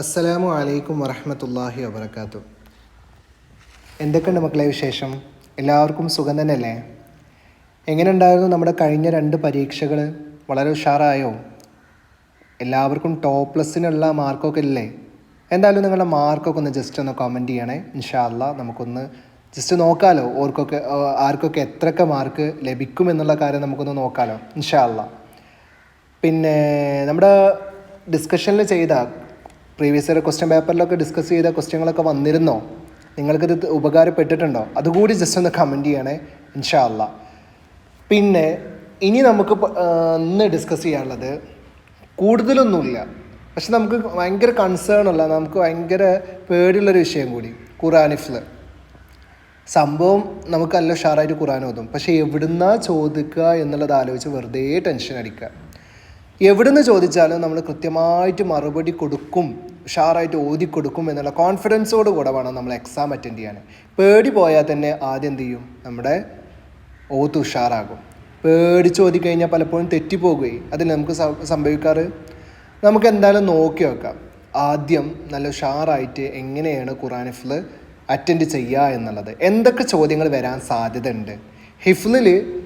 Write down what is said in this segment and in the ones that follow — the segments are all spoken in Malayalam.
അസ്സലാമു അലൈക്കും വറഹമത്തല്ലാഹി വബർക്കാത്തു എന്തൊക്കെയുണ്ട് മക്കളെ വിശേഷം? എല്ലാവർക്കും സുഖം തന്നെയല്ലേ? എങ്ങനെ ഉണ്ടായിരുന്നു നമ്മുടെ കഴിഞ്ഞ രണ്ട് പരീക്ഷകൾ വളരെ ഉഷാറായോ? എല്ലാവർക്കും ടോപ്പ് പ്ലസ്സിനുള്ള മാർക്കൊക്കെ ഇല്ലേ? എന്തായാലും നിങ്ങളുടെ മാർക്കൊക്കെ ഒന്ന് ജസ്റ്റ് ഒന്ന് കമന്റ് ചെയ്യണേ. ഇൻഷാല്ല നമുക്കൊന്ന് ജസ്റ്റ് നോക്കാമല്ലോ ഓർക്കൊക്കെ ആർക്കൊക്കെ എത്രയൊക്കെ മാർക്ക് ലഭിക്കും എന്നുള്ള കാര്യം നമുക്കൊന്ന് നോക്കാമല്ലോ ഇൻഷാല്ല പിന്നെ നമ്മുടെ ഡിസ്കഷനിൽ ചെയ്ത പ്രീവിയസ് ഇയർ ക്വസ്റ്റ്യൻ പേപ്പറിലൊക്കെ ഡിസ്കസ് ചെയ്ത ക്വസ്റ്റ്യങ്ങളൊക്കെ വന്നിരുന്നോ? നിങ്ങൾക്കിത് ഉപകാരപ്പെട്ടിട്ടുണ്ടോ? അതുകൂടി ജസ്റ്റ് ഒന്ന് കമന്റ് ചെയ്യണേ ഇൻഷാല്ല പിന്നെ ഇനി നമുക്ക് ഇന്ന് ഡിസ്കസ് ചെയ്യാനുള്ളത് കൂടുതലൊന്നുമില്ല. പക്ഷെ നമുക്ക് ഭയങ്കര കൺസേൺ ഉള്ള നമുക്ക് ഭയങ്കര പേടിയുള്ളൊരു വിഷയം കൂടി ഖുറാനിഫിൽ സംഭവം നമുക്ക് നല്ല ഉഷാറായിട്ട് ഖുറാൻ ഓതും. പക്ഷേ എവിടുന്നാ ചോദിക്കുക എന്നുള്ളത് ആലോചിച്ച് വെറുതെ ടെൻഷൻ അടിക്കുക. എവിടുന്ന് ചോദിച്ചാലും നമ്മൾ കൃത്യമായിട്ട് മറുപടി കൊടുക്കും ഉഷാറായിട്ട് ഓതി കൊടുക്കും എന്നുള്ള കോൺഫിഡൻസോട് കൂടെ വേണം നമ്മൾ എക്സാം അറ്റൻഡ് ചെയ്യാൻ. പേടി പോയാൽ തന്നെ ആദ്യം എന്ത് ചെയ്യും? നമ്മുടെ ഓത്ത് ഉഷാറാകും. പേടിച്ച് ഓതി കഴിഞ്ഞാൽ പലപ്പോഴും തെറ്റിപ്പോകുകയും അതിൽ നമുക്ക് സംഭവിക്കാറ്? നമുക്ക് എന്തായാലും നോക്കി വെക്കാം. ആദ്യം നല്ല ഉഷാറായിട്ട് എങ്ങനെയാണ് ഖുറാനിഫിൽ അറ്റൻഡ് ചെയ്യുക എന്നുള്ളത്. എന്തൊക്കെ ചോദ്യങ്ങൾ വരാൻ സാധ്യതയുണ്ട്? ഹിഫ്ലിൽ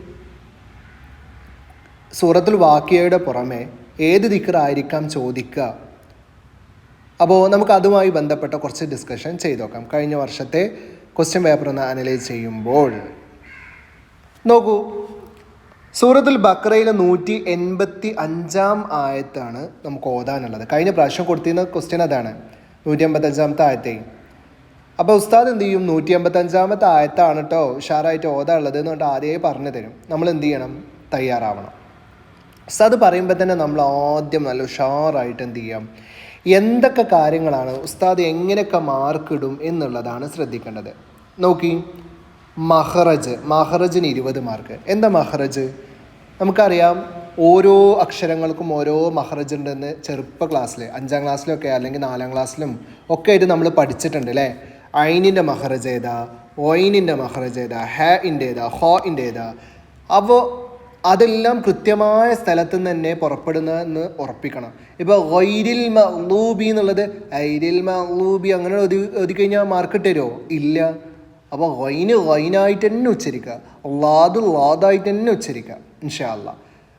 സൂറത്തുൽ വാക്കിയയുടെ പുറമെ ഏത് ദിക്കറായിരിക്കാം ചോദിക്കുക. അപ്പോൾ നമുക്ക് അതുമായി ബന്ധപ്പെട്ട കുറച്ച് ഡിസ്കഷൻ ചെയ്ത് നോക്കാം. കഴിഞ്ഞ വർഷത്തെ ക്വസ്റ്റ്യൻ പേപ്പർ ഒന്ന് അനലൈസ് ചെയ്യുമ്പോൾ. നോക്കൂ. സൂറത്തുൽ ബക്രയിലെ നൂറ്റി എൺപത്തി അഞ്ചാം ആയത്താണ് നമുക്ക് ഓതാനുള്ളത്. കഴിഞ്ഞ പ്രാവശ്യം കൊടുത്തിരുന്ന ക്വസ്റ്റ്യൻ അതാണ്. നൂറ്റി എൺപത്തി അഞ്ചാമത്തെ ആയത്തേ. അപ്പോൾ ഉസ്താദ് എന്ത് ചെയ്യും? നൂറ്റി എൺപത്തി അഞ്ചാമത്തെ ആയത്താണ് കേട്ടോ ഉഷാറായിട്ട് ഓതാനുള്ളത് എന്ന് പറഞ്ഞിട്ട് ആദ്യമേ പറഞ്ഞു തരും നമ്മൾ എന്ത് ചെയ്യണം? തയ്യാറാവണം. ഉസ്താദ് പറയുമ്പോൾ തന്നെ നമ്മൾ ആദ്യം നല്ല ഉഷാറായിട്ട് എന്ത് ചെയ്യാം? എന്തൊക്കെ കാര്യങ്ങളാണ് ഉസ്താദ് എങ്ങനെയൊക്കെ മാർക്കിടും എന്നുള്ളതാണ് ശ്രദ്ധിക്കേണ്ടത്. നോക്കി. മഹറജ്. മഹറജിന് ഇരുപത് മാർക്ക് എന്താ മഹറജ്? നമുക്കറിയാം ഓരോ അക്ഷരങ്ങൾക്കും ഓരോ മഹറജ് ഉണ്ടെന്ന് ചെറുപ്പ ക്ലാസ്സിൽ അഞ്ചാം ക്ലാസ്സിലൊക്കെ അല്ലെങ്കിൽ നാലാം ക്ലാസ്സിലും ഒക്കെ ആയിട്ട് നമ്മൾ പഠിച്ചിട്ടുണ്ട് അല്ലേ? ഐനിന്റെ മഹറജ് ഏതാ? ഒയിനിന്റെ മഹറജ് ഏതാ? ഹ ഇന്റെ ഏതാ? ഹോ ഇന്റെ ഏതാ? അപ്പോൾ അതെല്ലാം കൃത്യമായ സ്ഥലത്ത് നിന്ന് തന്നെ പുറപ്പെടുന്നതെന്ന് ഉറപ്പിക്കണം. ഇപ്പോൾ ഗൈരിൽ മൂബി എന്നുള്ളത് ഐരിൽ മൂബി അങ്ങനെ ഒതി ഒതുക്കഴിഞ്ഞാൽ മാർക്ക് തരുമോ ഇല്ല. അപ്പോൾ ഗൈന് ഗൈനായിട്ട് തന്നെ ഉച്ചരിക്കുക. ലാദ് ലാദായിട്ട് തന്നെ ഉച്ചരിക്കുക ഇൻഷാല്ല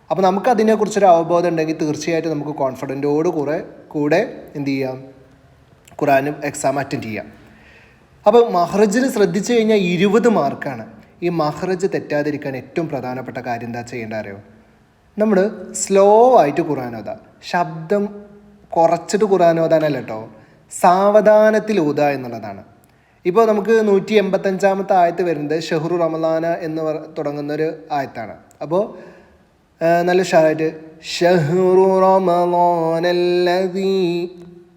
അപ്പോൾ നമുക്ക് അതിനെക്കുറിച്ചൊരു അവബോധം ഉണ്ടെങ്കിൽ തീർച്ചയായിട്ടും നമുക്ക് കോൺഫിഡന്റോട് കുറേ കൂടെ എന്ത് ചെയ്യാം? ഖുറാനും എക്സാം അറ്റൻഡ് ചെയ്യാം. അപ്പോൾ മഹ്റജിൽ ശ്രദ്ധിച്ചു കഴിഞ്ഞാൽ ഇരുപത് മാർക്കാണ് ഈ മഹ്റജ് തെറ്റാതിരിക്കാൻ ഏറ്റവും പ്രധാനപ്പെട്ട കാര്യം എന്താ ചെയ്യേണ്ട അറിയോ? നമ്മൾ സ്ലോ ആയിട്ട് ഓതാ. ശബ്ദം കുറച്ചിട്ട് ഖുറാൻ ഓതാനല്ല കേട്ടോ സാവധാനത്തിൽ ഊതാ എന്നുള്ളതാണ്. ഇപ്പോൾ നമുക്ക് നൂറ്റി എൺപത്തഞ്ചാമത്തെ ആയത്ത് വരുന്നത് ഷെഹ്റു റമദാന എന്ന് തുടങ്ങുന്ന ഒരു ആയത്താണ്. അപ്പോൾ നല്ല ഉഷാറായിട്ട് ഷെഹ്റു റമലാനല്ലദീ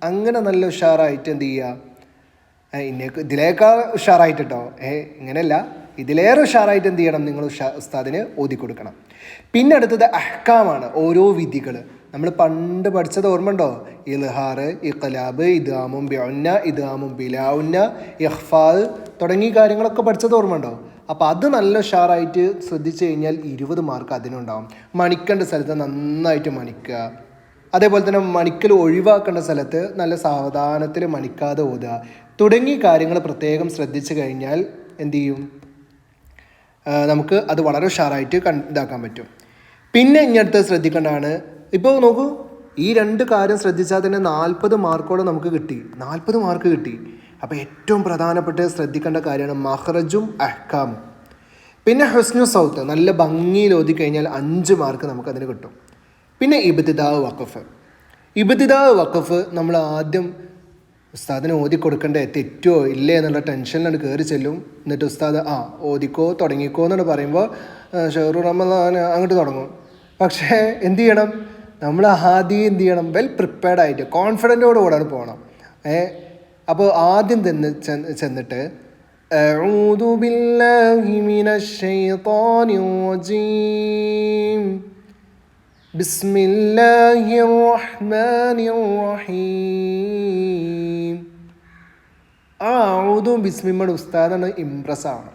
അങ്ങനെ നല്ല ഉഷാറായിട്ട് എന്ത് ചെയ്യുക ഇതിലേക്കാൾ ഉഷാറായിട്ട് കേട്ടോ ഏ ഇങ്ങനെയല്ല. ഇതിലേറെ ഉഷാറായിട്ട് എന്ത് ചെയ്യണം നിങ്ങൾ ഉസ്താദിന് ഓതി കൊടുക്കണം. പിന്നെ അടുത്തത് അഹ്കാമാണ് ഓരോ വിധികൾ നമ്മൾ പണ്ട് പഠിച്ചത് ഓർമ്മയുണ്ടോ? ഇൽഹാർ ഇഖലാബ് ഇദാമും ബിഉന്ന ഇദാമും ബിലാവുന്ന ഇഹ്ഫാദ് തുടങ്ങിയ കാര്യങ്ങളൊക്കെ പഠിച്ചത് ഓർമ്മയുണ്ടോ? അപ്പോൾ അത് നല്ല ഉഷാറായിട്ട് ശ്രദ്ധിച്ചു കഴിഞ്ഞാൽ ഇരുപത് മാർക്ക് അതിനുണ്ടാവും. മണിക്കേണ്ട സ്ഥലത്ത് നന്നായിട്ട് മണിക്കുക. അതേപോലെ തന്നെ മണിക്കൽ ഒഴിവാക്കേണ്ട സ്ഥലത്ത് നല്ല സാവധാനത്തിൽ മണിക്കാതെ ഓതുക. തുടങ്ങിയ കാര്യങ്ങൾ പ്രത്യേകം ശ്രദ്ധിച്ചു കഴിഞ്ഞാൽ എന്തു ചെയ്യും? നമുക്ക് അത് വളരെ ഉഷാറായിട്ട് കൺ ഇതാക്കാൻ പറ്റും. പിന്നെ ഇങ്ങനത്തെ ശ്രദ്ധിക്കേണ്ടതാണ്. ഇപ്പോൾ നോക്കൂ ഈ രണ്ട് കാര്യം ശ്രദ്ധിച്ചാൽ തന്നെ നാൽപ്പത് മാർക്കോടെ നമുക്ക് കിട്ടി. നാൽപ്പത് മാർക്ക് കിട്ടി. അപ്പോൾ ഏറ്റവും പ്രധാനപ്പെട്ട ശ്രദ്ധിക്കേണ്ട കാര്യമാണ് മഹ്റജും അഹ്കാമും. പിന്നെ ഹുസ്നു സൗത്ത് നല്ല ഭംഗിയിൽ ഓതി കഴിഞ്ഞാൽ അഞ്ച് മാർക്ക് നമുക്ക് അതിന് കിട്ടും. പിന്നെ ഇബത്തിദാവ് വഖഫ്. ഇബത്തിദാവ് വഖഫ് നമ്മൾ ആദ്യം ഉസ്താദിന് ഓതി കൊടുക്കണ്ടേ തെറ്റോ ഇല്ലേ എന്നുള്ള ടെൻഷനിലാണ് കയറി ചെല്ലും എന്നിട്ട് ഉസ്താദ് ആ ഓതിക്കോ തുടങ്ങിക്കോ എന്നാണ് പറയുമ്പോൾ ഷെറു റമദാൻ അങ്ങോട്ട് തുടങ്ങും പക്ഷേ എന്ത് ചെയ്യണം നമ്മൾ ആദ്യം എന്ത് ചെയ്യണം വെൽ പ്രിപ്പയർഡ് ആയിട്ട് കോൺഫിഡൻറ്റോട് കൂടെ പോകണം ഏ അപ്പോൾ ആദ്യം തന്നെ ചെന്ന് ചെന്നിട്ട് أعوذ بالله من الشيطان الرجيم بسم الله الرحمن الرحيم ആ ഔതും ബിസ്മിമ്മയുടെ ഉസ്താദാണ് ഇംപ്രസ് ആണ്.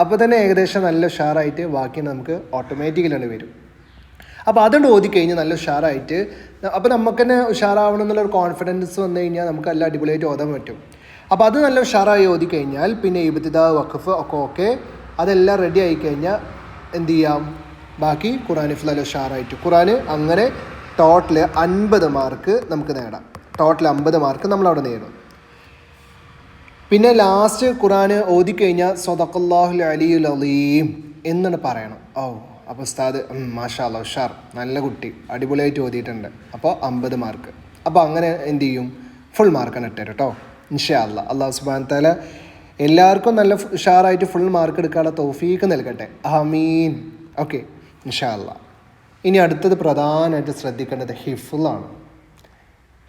അപ്പോൾ തന്നെ ഏകദേശം നല്ല ഉഷാറായിട്ട് ബാക്കി നമുക്ക് ഓട്ടോമാറ്റിക്കലാണ് വരും. അപ്പോൾ അതുകൊണ്ട് ഓതിക്കഴിഞ്ഞാൽ നല്ല ഉഷാറായിട്ട് അപ്പോൾ നമുക്ക് തന്നെ ഉഷാറാവണം എന്നുള്ള ഒരു കോൺഫിഡൻസ് വന്നു കഴിഞ്ഞാൽ നമുക്ക് എല്ലാം അടിപൊളിയായിട്ട് ഓതാൻ പറ്റും. അപ്പോൾ അത് നല്ല ഉഷാറായി ഓതി കഴിഞ്ഞാൽ പിന്നെ ഇബത്തിദ വഖഫ് ഒക്കെ ഓക്കെ. അതെല്ലാം റെഡി ആയി കഴിഞ്ഞാൽ എന്ത് ചെയ്യാം? ബാക്കി ഖുറാൻ ഹിഫ്ല് നല്ല ഉഷാറായിട്ട്. ഖുറാൻ അങ്ങനെ ടോട്ടൽ അൻപത് മാർക്ക് നമുക്ക് നേടാം. ടോട്ടൽ അമ്പത് മാർക്ക് നമ്മളവിടെ നേടും. പിന്നെ ലാസ്റ്റ് ഖുറാൻ ഓതിക്കഴിഞ്ഞാൽ സ്വതക്കല്ലാഹുൽ അലിയുൽ അലീം എന്നാണ് പറയണം. ഓ അപ്പോൾ ഉസ്താദ് മാഷാ അല്ല ഉഷാർ നല്ല കുട്ടി അടിപൊളിയായിട്ട് ഓതിയിട്ടുണ്ട്. അപ്പോൾ അമ്പത് മാർക്ക് അപ്പോൾ അങ്ങനെ എന്ത് ചെയ്യും? ഫുൾ മാർക്കാണ് ഇട്ടു കേട്ടോ ഇൻഷാ അല്ല. അള്ളാഹു സുബാൻ താല എല്ലാവർക്കും നല്ല ഉഷാറായിട്ട് ഫുൾ മാർക്ക് എടുക്കാനുള്ള തോഫീക്ക് നൽകട്ടെ. ആമീൻ. ഓക്കെ ഇൻഷാ അല്ല. ഇനി അടുത്തത് പ്രധാനമായിട്ട് ശ്രദ്ധിക്കേണ്ടത് ഹിഫുള്ളാണ്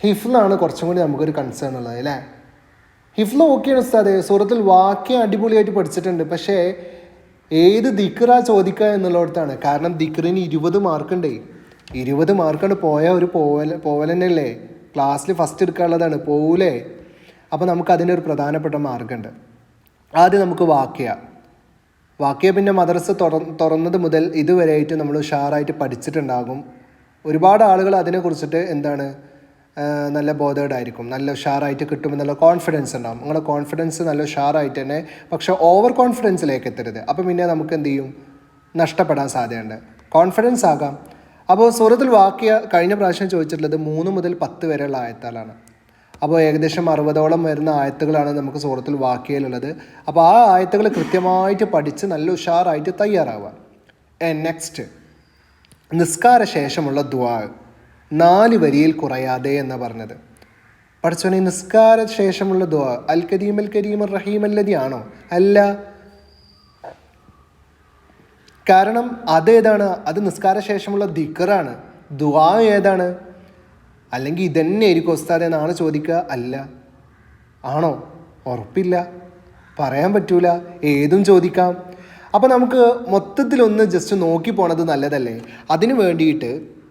ഹിഫ്ലാണ് കുറച്ചും കൂടി നമുക്കൊരു കൺസേൺ ഉള്ളത് അല്ലേ? ഹിഫ്ല ഓക്കെയാണ് ഉസ്താദ് സൂറത്തിൽ വാക്യം അടിപൊളിയായിട്ട് പഠിച്ചിട്ടുണ്ട്. പക്ഷേ ഏത് ദിക്റാ ചോദിക്കുക എന്നുള്ളടത്താണ്. കാരണം ദിക്റിന് ഇരുപത് മാർക്കുണ്ടേ. ഇരുപത് മാർക്കാണ് പോയ ഒരു പോവൽ പോവൽ ക്ലാസ്സിൽ ഫസ്റ്റ് എടുക്കാനുള്ളതാണ് പോവൂലേ? അപ്പോൾ നമുക്ക് അതിന്റെ ഒരു പ്രധാനപ്പെട്ട മാർക്കുണ്ട് ആദ്യം നമുക്ക് വാക്യ. വാക്യ പിന്നെ മദ്രസ തുറ തുറന്നത് മുതൽ ഇതുവരെയായിട്ട് നമ്മൾ ഉഷാറായിട്ട് പഠിച്ചിട്ടുണ്ടാകും. ഒരുപാട് ആളുകൾ അതിനെക്കുറിച്ചിട്ട് എന്താണ് നല്ല ബോധേഡായിരിക്കും നല്ല ഉഷാറായിട്ട് കിട്ടുമെന്നുള്ള കോൺഫിഡൻസ് ഉണ്ടാകും നിങ്ങളുടെ കോൺഫിഡൻസ് നല്ല ഉഷാറായിട്ട് തന്നെ പക്ഷേ ഓവർ കോൺഫിഡൻസിലേക്ക് എത്തരുത്. അപ്പം പിന്നെ നമുക്ക് എന്ത് ചെയ്യും? നഷ്ടപ്പെടാൻ സാധ്യതയുണ്ട്. കോൺഫിഡൻസ് ആകാം. അപ്പോൾ സൂറത്തിൽ വാക്യ കഴിഞ്ഞ പ്രാവശ്യം ചോദിച്ചിട്ടുള്ളത് മൂന്ന് മുതൽ പത്ത് വരെയുള്ള ആയത്താലാണ്. അപ്പോൾ ഏകദേശം അറുപതോളം വരുന്ന ആയത്തുകളാണ് നമുക്ക് സൂറത്തിൽ വാക്യയിലുള്ളത്. അപ്പോൾ ആ ആയത്തുകൾ കൃത്യമായിട്ട് പഠിച്ച് നല്ല ഉഷാറായിട്ട് തയ്യാറാവുക. നെക്സ്റ്റ് നിസ്കാര ശേഷമുള്ള ദ്വാ നാല് വരിയിൽ കുറയാതെ എന്ന് പറഞ്ഞത്. പഠിച്ചോനെ നിസ്കാര ശേഷമുള്ള ദ്വാ അൽ കരീം അൽ കരീം റഹീം അല്ലതി ആണോ അല്ല. കാരണം അതേതാണ് അത് നിസ്കാര ശേഷമുള്ള ദിക്കറാണ് ദുവാ ഏതാണ്? അല്ലെങ്കിൽ ഇതന്നെ ആയിരിക്കും ഉസ്താദെ എന്നാണ് ചോദിക്കുക? അല്ല. ആണോ? ഉറപ്പില്ല. പറയാൻ പറ്റൂല. ഏതും ചോദിക്കാം. അപ്പോൾ നമുക്ക് മൊത്തത്തിലൊന്ന് ജസ്റ്റ് നോക്കി പോണത് നല്ലതല്ലേ? അതിനു വേണ്ടിയിട്ട്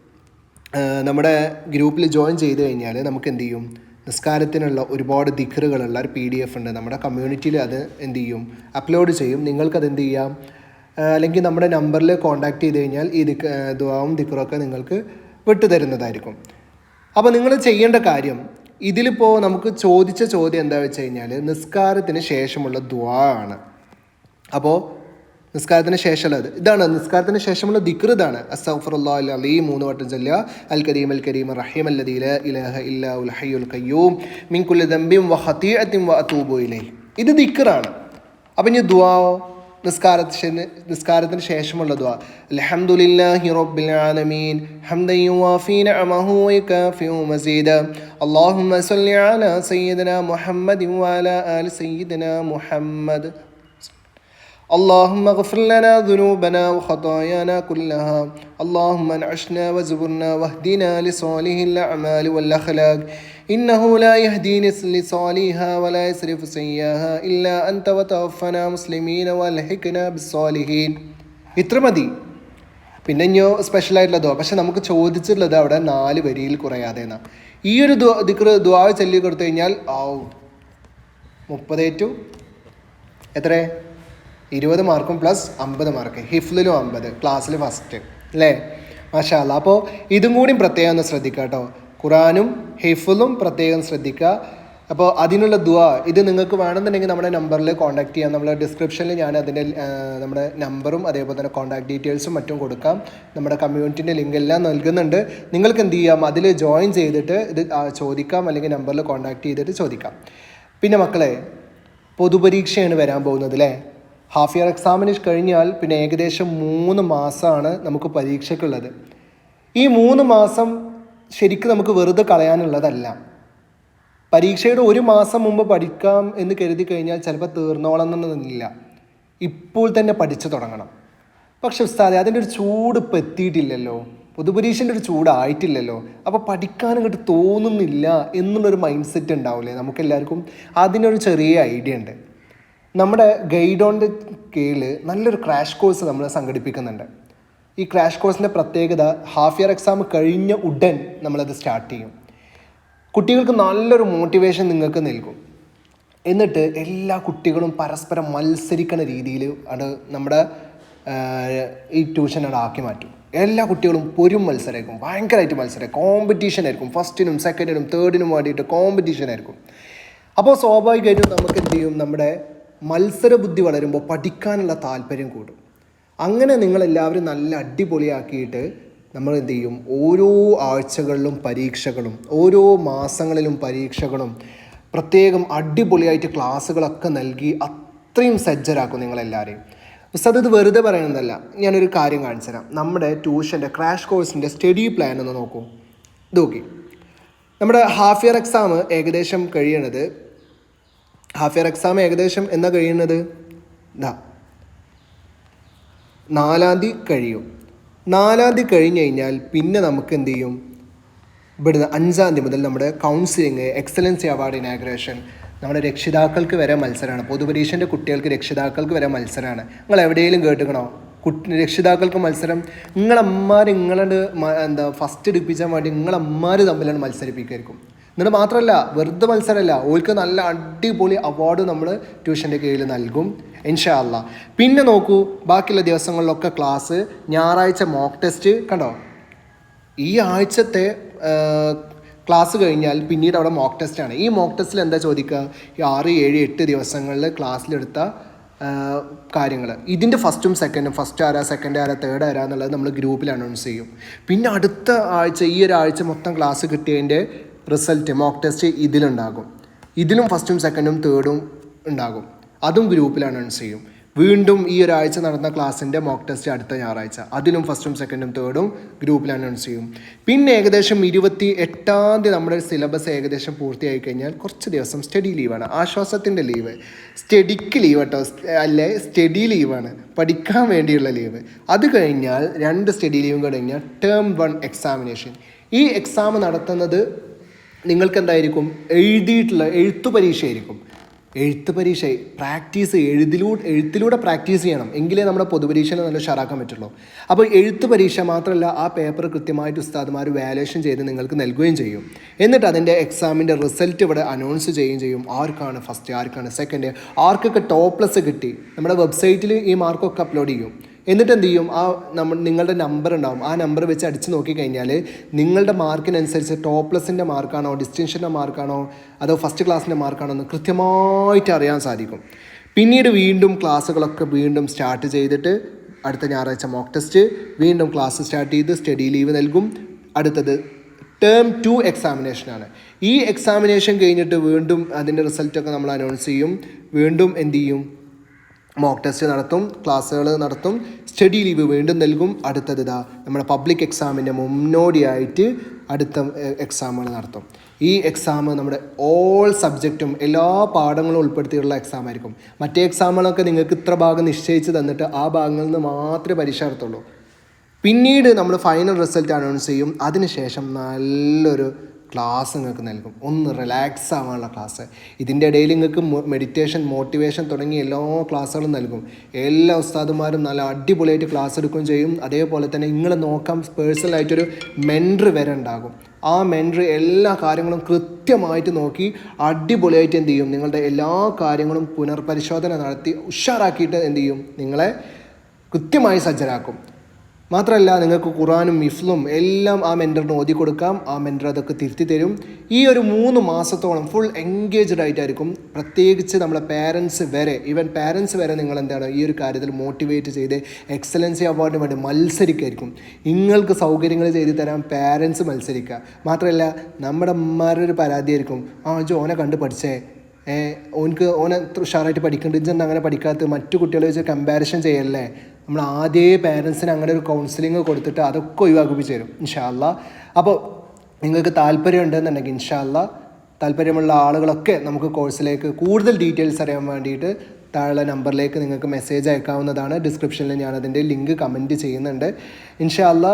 നമ്മുടെ ഗ്രൂപ്പിൽ ജോയിൻ ചെയ്ത് കഴിഞ്ഞാൽ നമുക്ക് എന്ത് ചെയ്യും? നിസ്കാരത്തിനുള്ള ഒരുപാട് ദിക്കറുകളുള്ള ഒരു പി ഡി എഫ് ഉണ്ട്. നമ്മുടെ കമ്മ്യൂണിറ്റിയിൽ അത് എന്ത് ചെയ്യും? അപ്ലോഡ് ചെയ്യും. നിങ്ങൾക്കത് എന്ത് ചെയ്യാം? അല്ലെങ്കിൽ നമ്മുടെ നമ്പറിൽ കോൺടാക്ട് ചെയ്ത് കഴിഞ്ഞാൽ ഈ ദിക്ക് ദുവാവും ദിക്കറൊക്കെ നിങ്ങൾക്ക് വിട്ടുതരുന്നതായിരിക്കും. അപ്പോൾ നിങ്ങൾ ചെയ്യേണ്ട കാര്യം ഇതിലിപ്പോൾ നമുക്ക് ചോദിച്ച ചോദ്യം എന്താ വെച്ച് കഴിഞ്ഞാൽ നിസ്കാരത്തിന് ശേഷമുള്ള ദ്വാ ആണ്. അപ്പോൾ നിസ്കാരത്തിന് ശേഷമുള്ളത് ഇതാണ് നിസ്കാരത്തിന് ശേഷമുള്ള ദിക്ർ ഇതാണ്. അസ്തഗ്ഫിറുല്ലാഹ് അൽ അലീം മൂന്ന് വട്ടം ചൊല്ലുക. അൽ കരീം അൽ കരീം റഹീം അല്ലദീല ഇലഹ ഇല്ലാ ഉൽ ഹയ്യുൽ ഖയ്യൂം. മിൻ കുല്ലി ദംബിൻ വ ഹത്തീഅത്തിം വ അതൂബു ഇലൈഹി. ഇത് ദിക്റാണ്. അപ്പം ഇനി ദുആവോ? നിസ്കാരത്തിന് നിസ്കാരത്തിന് ശേഷമുള്ള ദുആ. അൽഹംദുലില്ലാഹി റബ്ബിൽ ആലമീൻ. ഹംദൻ യുവാഫി നഅമഹു വയകാഫിഉ മസീദ. അല്ലാഹുമ്മ സ്വല്ലി അലാ സയ്യിദിനാ മുഹമ്മദിൻ വഅലാ ആലി സയ്യിദിനാ മുഹമ്മദ് اللهم اغفر لنا ذنوبنا وخطايانا كلها اللهم انعشنا وزبرنا واهدنا لصالح الأعمال والأخلاق إنه لا يهدي لصالحها ولا يصرف سيئها إلا أنت وتوفنا مسلمين والحقنا بالصالحين ഇത്ര മതി പിന്നെ ഇനിയോ സ്പെഷ്യൽ ആയിട്ടുള്ളതോ പക്ഷെ നമുക്ക് ചോദിച്ചിട്ടുള്ളത് അവിടെ നാല് വരിയിൽ കുറയാതെ എന്നാ ഈ ഒരു ദിക്ർ ദ്വാ ചൊല്ലി കൊടുത്തു കഴിഞ്ഞാൽ ആ മുപ്പത് ടു എത്ര ഇരുപത് മാർക്കും പ്ലസ് അമ്പത് മാർക്ക്. ഹിഫ്ലിലും അമ്പത് ക്ലാസ്സിൽ ഫസ്റ്റ് അല്ലേ മാഷാല്ല അപ്പോൾ ഇതും കൂടി പ്രത്യേകം ഒന്ന് ശ്രദ്ധിക്കുക കേട്ടോ ഖുറാനും ഹിഫുലും പ്രത്യേകം ശ്രദ്ധിക്കുക. അപ്പോൾ അതിനുള്ള ദുആ ഇത് നിങ്ങൾക്ക് വേണമെന്നുണ്ടെങ്കിൽ നമ്മുടെ നമ്പറിൽ കോൺടാക്ട് ചെയ്യാം. നമ്മുടെ ഡിസ്ക്രിപ്ഷനിൽ ഞാൻ അതിന്റെ നമ്മുടെ നമ്പറും അതേപോലെ തന്നെ കോൺടാക്ട് ഡീറ്റെയിൽസും മറ്റും കൊടുക്കാം. നമ്മുടെ കമ്മ്യൂണിറ്റിന്റെ ലിങ്ക് എല്ലാം നൽകുന്നുണ്ട്. നിങ്ങൾക്ക് എന്ത് ചെയ്യാം? അതിൽ ജോയിൻ ചെയ്തിട്ട് ഇത് ചോദിക്കാം. അല്ലെങ്കിൽ നമ്പറിൽ കോൺടാക്ട് ചെയ്തിട്ട് ചോദിക്കാം. പിന്നെ മക്കളെ പൊതുപരീക്ഷയാണ് വരാൻ പോകുന്നത് അല്ലേ ഹാഫ് ഇയർ എക്സാമിന് കഴിഞ്ഞാൽ പിന്നെ ഏകദേശം മൂന്ന് മാസമാണ് നമുക്ക് പരീക്ഷയ്ക്കുള്ളത്. ഈ മൂന്ന് മാസം ശരിക്കും നമുക്ക് വെറുതെ കളയാനുള്ളതല്ല. പരീക്ഷയുടെ ഒരു മാസം മുമ്പ് പഠിക്കാം എന്ന് കരുതി കഴിഞ്ഞാൽ ചിലപ്പോൾ തീർന്നോളണമെന്നില്ല ഇപ്പോൾ തന്നെ പഠിച്ചു തുടങ്ങണം. പക്ഷെ ഉസ്താദെ അതിന്റെ ഒരു ചൂട് ഇപ്പം എത്തിയിട്ടില്ലല്ലോ. പൊതുപരീക്ഷന്റെ ഒരു ചൂടായിട്ടില്ലല്ലോ. അപ്പോൾ പഠിക്കാൻ അങ്ങോട്ട് തോന്നുന്നില്ല എന്നുള്ളൊരു മൈൻഡ് സെറ്റ് ഉണ്ടാവില്ലേ? നമുക്കെല്ലാവർക്കും അതിനൊരു ചെറിയ ഐഡിയ ഉണ്ട്. നമ്മുടെ ഗൈഡോണിന്റെ കീഴിൽ നല്ലൊരു ക്രാഷ് കോഴ്സ് നമ്മൾ സംഘടിപ്പിക്കുന്നുണ്ട്. ഈ ക്രാഷ് കോഴ്സിന്റെ പ്രത്യേകത ഹാഫ് ഇയർ എക്സാം കഴിഞ്ഞ ഉടൻ നമ്മളത് സ്റ്റാർട്ട് ചെയ്യും. കുട്ടികൾക്ക് നല്ലൊരു മോട്ടിവേഷൻ നിങ്ങൾക്ക് നൽകും. എന്നിട്ട് എല്ലാ കുട്ടികളും പരസ്പരം മത്സരിക്കുന്ന രീതിയിൽ അത് നമ്മുടെ ഈ ട്യൂഷൻ അവിടെ ആക്കി മാറ്റും. എല്ലാ കുട്ടികളും പൊരും മത്സരമായിരിക്കും ഭയങ്കരമായിട്ട് മത്സരം കോമ്പറ്റീഷൻ ആയിരിക്കും. ഫസ്റ്റിനും സെക്കൻഡിനും തേർഡിനും വേണ്ടിയിട്ട് കോമ്പറ്റീഷൻ ആയിരിക്കും. അപ്പോൾ സ്വാഭാവികമായിട്ടും നമുക്ക് എന്ത് ചെയ്യും? നമ്മുടെ മത്സര ബുദ്ധി വളരുമ്പോൾ പഠിക്കാനുള്ള താല്പര്യം കൂടും. അങ്ങനെ നിങ്ങളെല്ലാവരും നല്ല അടിപൊളിയാക്കിയിട്ട് നമ്മൾ എന്ത് ചെയ്യും? ഓരോ ആഴ്ചകളിലും പരീക്ഷകളും ഓരോ മാസങ്ങളിലും പരീക്ഷകളും പ്രത്യേകം അടിപൊളിയായിട്ട് ക്ലാസ്സുകളൊക്കെ നൽകി അത്രയും സജ്ജരാക്കും നിങ്ങളെല്ലാവരെയും. ഉസ്താദ് ഇത് വെറുതെ പറയുന്നതല്ല. ഞാനൊരു കാര്യം കാണിച്ചു തരാം. നമ്മുടെ ട്യൂഷന്റെ ക്രാഷ് കോഴ്സിന്റെ സ്റ്റഡി പ്ലാൻ ഒന്ന് നോക്കൂ. ഇത് നോക്കി. നമ്മുടെ ഹാഫ് ഇയർ എക്സാം ഏകദേശം കഴിയണത് ഹാഫ് ഇയർ എക്സാം ഏകദേശം എന്നാ കഴിയുന്നത്? ദാ. നാലാം തീയതി കഴിയും. നാലാം തീയതി കഴിഞ്ഞ് കഴിഞ്ഞാൽ പിന്നെ നമുക്ക് എന്ത് ചെയ്യും? ഇവിടുന്ന് അഞ്ചാം തീയതി മുതൽ നമ്മുടെ കൗൺസിലിംഗ് എക്സലൻസി അവാർഡ് ഇനാഗ്രേഷൻ നമ്മുടെ രക്ഷിതാക്കൾക്ക് വരെ മത്സരമാണ്. പൊതുപരീക്ഷന്റെ കുട്ടികൾക്ക് രക്ഷിതാക്കൾക്ക് വരെ മത്സരമാണ്. നിങ്ങൾ എവിടെയെങ്കിലും കേട്ടുക്കണോ? കുട്ടി രക്ഷിതാക്കൾക്ക് മത്സരം. നിങ്ങളമ്മമാർ നിങ്ങളുടെ എന്താ ഫസ്റ്റ് എടുപ്പിച്ചാൽ വേണ്ടി നിങ്ങളമ്മമാർ തമ്മിലാണ് മത്സരിപ്പിക്കുമായിരിക്കും എന്നിട്ട് മാത്രമല്ല വെറുതെ മത്സരമല്ല ഓർക്ക് നല്ല അടിപൊളി അവാർഡ് നമ്മൾ ട്യൂഷന്റെ കീഴിൽ നൽകും ഇൻഷാ അല്ല പിന്നെ നോക്കൂ ബാക്കിയുള്ള ദിവസങ്ങളിലൊക്കെ ക്ലാസ് ഞായറാഴ്ച മോക്ക് ടെസ്റ്റ് കണ്ടോ? ഈ ആഴ്ചത്തെ ക്ലാസ് കഴിഞ്ഞാൽ പിന്നീട് അവിടെ മോക്ക് ടെസ്റ്റാണ് ഈ മോക്ക് ടെസ്റ്റിൽ എന്താ ചോദിക്കുക ഈ ആറ് ഏഴ് എട്ട് ദിവസങ്ങളിൽ ക്ലാസ്സിലെടുത്ത കാര്യങ്ങൾ ഇതിന്റെ ഫസ്റ്റും സെക്കൻഡും ഫസ്റ്റ് ആരാ സെക്കൻഡ് ആരാ തേർഡ് ആരാ എന്നുള്ളത് നമ്മൾ ഗ്രൂപ്പിൽ അനൗൺസ് ചെയ്യും. പിന്നെ അടുത്ത ആഴ്ച ഈ ഒരാഴ്ച മൊത്തം ക്ലാസ് കിട്ടിയതിന്റെ റിസൾട്ട് മോക്ക് ടെസ്റ്റ് ഇതിലുണ്ടാകും. ഇതിലും ഫസ്റ്റും സെക്കൻഡും തേർഡും ഉണ്ടാകും. അതും ഗ്രൂപ്പിൽ അനൗൺസ് ചെയ്യും. വീണ്ടും ഈ ഒരാഴ്ച നടന്ന ക്ലാസ്സിന്റെ മോക്ക് ടെസ്റ്റ് അടുത്ത ഞായറാഴ്ച. അതിലും ഫസ്റ്റും സെക്കൻഡും തേർഡും ഗ്രൂപ്പിൽ അനൗൺസ് ചെയ്യും. പിന്നെ ഏകദേശം ഇരുപത്തി എട്ടാം തീയതി നമ്മുടെ സിലബസ് ഏകദേശം പൂർത്തിയായി കഴിഞ്ഞാൽ കുറച്ച് ദിവസം സ്റ്റഡി ലീവാണ് ആശ്വാസത്തിന്റെ ലീവ് സ്റ്റഡിക്ക് ലീവ് കേട്ടോ. അല്ലേ? സ്റ്റഡി ലീവാണ് പഠിക്കാൻ വേണ്ടിയുള്ള ലീവ് അത് കഴിഞ്ഞാൽ രണ്ട് സ്റ്റഡി ലീവും കഴിഞ്ഞാൽ ടേം വൺ എക്സാമിനേഷൻ ഈ എക്സാം നടത്തുന്നത് നിങ്ങൾക്ക് എന്തായിരിക്കും എഴുതിയിട്ടുള്ള എഴുത്തു പരീക്ഷയായിരിക്കും. എഴുത്ത് പരീക്ഷ പ്രാക്ടീസ് എഴുതിലൂടെ എഴുത്തിലൂടെ പ്രാക്ടീസ് ചെയ്യണം. എങ്കിലേ നമ്മുടെ പൊതുപരീക്ഷയിൽ നല്ല ഷറാക്കാൻ പറ്റുള്ളൂ. അപ്പോൾ എഴുത്ത് പരീക്ഷ മാത്രമല്ല ആ പേപ്പർ കൃത്യമായിട്ട് ഉസ്താദ്മാർ വാലുവേഷൻ ചെയ്ത് നിങ്ങൾക്ക് നൽകുകയും ചെയ്യും. എന്നിട്ട് അതിന്റെ എക്സാമിന്റെ റിസൾട്ട് ഇവിടെ അനൗൺസ് ചെയ്യുകയും ചെയ്യും. ആർക്കാണ് ഫസ്റ്റ് ആർക്കാണ് സെക്കൻഡ് ആർക്കൊക്കെ ടോപ്പ് പ്ലസ് കിട്ടി. നമ്മുടെ വെബ്സൈറ്റിൽ ഈ മാർക്കൊക്കെ അപ്ലോഡ് ചെയ്യും. എന്നിട്ട് എന്ത് ചെയ്യും ആ നമ്മൾ നിങ്ങളുടെ നമ്പർ ഉണ്ടാവും. ആ നമ്പർ വെച്ച് അടിച്ച് നോക്കിക്കഴിഞ്ഞാൽ നിങ്ങളുടെ മാർക്കിനനുസരിച്ച് ടോപ്പ്ലെസ്സിന്റെ മാർക്കാണോ ഡിസ്റ്റിങ്ഷന്റെ മാർക്കാണോ അതോ ഫസ്റ്റ് ക്ലാസ്സിന്റെ മാർക്കാണോ എന്ന് കൃത്യമായിട്ട് അറിയാൻ സാധിക്കും. പിന്നീട് വീണ്ടും ക്ലാസ്സുകളൊക്കെ വീണ്ടും സ്റ്റാർട്ട് ചെയ്തിട്ട് അടുത്ത ഞായറാഴ്ച മോക്ക് ടെസ്റ്റ് വീണ്ടും ക്ലാസ് സ്റ്റാർട്ട് ചെയ്ത് സ്റ്റഡി ലീവ് നൽകും. അടുത്തത് ടേം ടു എക്സാമിനേഷനാണ് ഈ എക്സാമിനേഷൻ കഴിഞ്ഞിട്ട് വീണ്ടും അതിന്റെ റിസൾട്ടൊക്കെ നമ്മൾ അനൗൺസ് ചെയ്യും. വീണ്ടും എന്ത് ചെയ്യും മോക്ക് ടെസ്റ്റ് നടത്തും ക്ലാസ്സുകൾ നടത്തും സ്റ്റഡി ലീവ് വീണ്ടും നൽകും. അടുത്തത് ഇതാ നമ്മുടെ പബ്ലിക് എക്സാമിന്റെ മുന്നോടിയായിട്ട് അടുത്ത എക്സാമുകൾ നടത്തും. ഈ എക്സാം നമ്മുടെ ഓൾ സബ്ജക്റ്റും എല്ലാ പാഠങ്ങളും ഉൾപ്പെടുത്തിയിട്ടുള്ള എക്സാം ആയിരിക്കും. മറ്റേ എക്സാമുകളൊക്കെ നിങ്ങൾക്ക് ഇത്ര ഭാഗം നിശ്ചയിച്ച് തന്നിട്ട് ആ ഭാഗങ്ങളിൽ നിന്ന് മാത്രമേ പരീക്ഷ നടത്തുള്ളൂ. പിന്നീട് നമ്മൾ ഫൈനൽ റിസൾട്ട് അനൗൺസ് ചെയ്യും. അതിനുശേഷം നല്ലൊരു ക്ലാസ് നിങ്ങൾക്ക് നൽകും. ഒന്ന് റിലാക്സ് ആവാനുള്ള ക്ലാസ് ഇതിന്റെ ഇടയിൽ നിങ്ങൾക്ക് മെഡിറ്റേഷൻ മോട്ടിവേഷൻ തുടങ്ങിയ എല്ലാ ക്ലാസ്സുകളും നൽകും. എല്ലാ ഉസ്താദുമാരും നല്ല അടിപൊളിയായിട്ട് ക്ലാസ് എടുക്കുകയും ചെയ്യും. അതേപോലെ തന്നെ നിങ്ങൾ നോക്കാൻ പേഴ്സണലായിട്ടൊരു മെൻഡർ വരെ ഉണ്ടാകും. ആ മെൻഡർ എല്ലാ കാര്യങ്ങളും കൃത്യമായിട്ട് നോക്കി അടിപൊളിയായിട്ട് എന്ത് ചെയ്യും? നിങ്ങളുടെ എല്ലാ കാര്യങ്ങളും പുനർപരിശോധന നടത്തി ഉഷാറാക്കിയിട്ട് എന്ത് ചെയ്യും? നിങ്ങളെ കൃത്യമായി സജ്ജരാക്കും. മാത്രമല്ല നിങ്ങൾക്ക് ഖുറാനും മിഫ്ലും എല്ലാം ആ മെന്ററിന് ഓതി കൊടുക്കാം ആ മെന്റർ അതൊക്കെ തിരുത്തി തരും. ഈ ഒരു മൂന്ന് മാസത്തോളം ഫുൾ എൻഗേജ്ഡ് ആയിട്ടായിരിക്കും. പ്രത്യേകിച്ച് നമ്മളെ പാരൻസ് വരെ ഈവൻ പാരൻസ് വരെ നിങ്ങൾ എന്താണ് ഈ ഒരു കാര്യത്തിൽ മോട്ടിവേറ്റ് ചെയ്ത് എക്സലൻസി അവാർഡിന് വേണ്ടി മത്സരിക്കായിരിക്കും. നിങ്ങൾക്ക് സൗകര്യങ്ങൾ ചെയ്തു തരാൻ പാരൻസ് മത്സരിക്കുക. മാത്രമല്ല നമ്മുടെ അമ്മമാരുടെ ഒരു പരാതിയായിരിക്കും. ആ ജോനെ കണ്ട് പഠിച്ചേ. ഓനക്ക് ഓനെ ഉഷാറായിട്ട് പഠിക്കേണ്ടത് അങ്ങനെ പഠിക്കാത്ത മറ്റു കുട്ടികളെ വെച്ച് കമ്പാരിസൺ ചെയ്യല്ലേ? നമ്മൾ ആദ്യമേ പാരൻസിന് അങ്ങനെ ഒരു കൗൺസിലിംഗ് കൊടുത്തിട്ട് അതൊക്കെ ഒഴിവാക്കിപ്പിച്ച് തരും ഇൻഷാല്ല അപ്പോൾ നിങ്ങൾക്ക് താല്പര്യം ഉണ്ടെന്നുണ്ടെങ്കിൽ ഇൻഷാല്ല താല്പര്യമുള്ള ആളുകളൊക്കെ നമുക്ക് കോഴ്സിലേക്ക് കൂടുതൽ ഡീറ്റെയിൽസ് അറിയാൻ വേണ്ടിയിട്ട് താഴെ നമ്പറിലേക്ക് നിങ്ങൾക്ക് മെസ്സേജ് അയക്കാവുന്നതാണ്. ഡിസ്ക്രിപ്ഷനിൽ ഞാനതിന്റെ ലിങ്ക് കമന്റ് ചെയ്യുന്നുണ്ട്. ഇൻഷാല്ല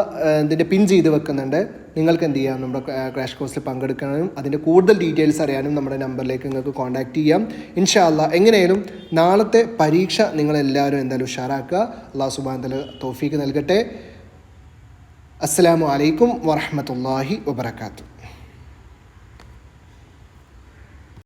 ഇതിന്റെ പിൻ ചെയ്ത് വെക്കുന്നുണ്ട്. നിങ്ങൾക്ക് എന്ത് ചെയ്യാം? നമ്മുടെ ക്രാഷ് കോഴ്സിൽ പങ്കെടുക്കാനും അതിന്റെ കൂടുതൽ ഡീറ്റെയിൽസ് അറിയാനും നമ്മുടെ നമ്പറിലേക്ക് നിങ്ങൾക്ക് കോൺടാക്റ്റ് ചെയ്യാം. ഇൻഷാല്ല എങ്ങനെയാലും നാളത്തെ പരീക്ഷ നിങ്ങളെല്ലാവരും എന്തായാലും ഉഷാറാക്കുക. അള്ളാഹു സുബാൻ തല തോഫീക്ക് നൽകട്ടെ. അസ്സാം വലൈക്കും വറഹമത്തല്ലാഹി വബർക്കാത്തു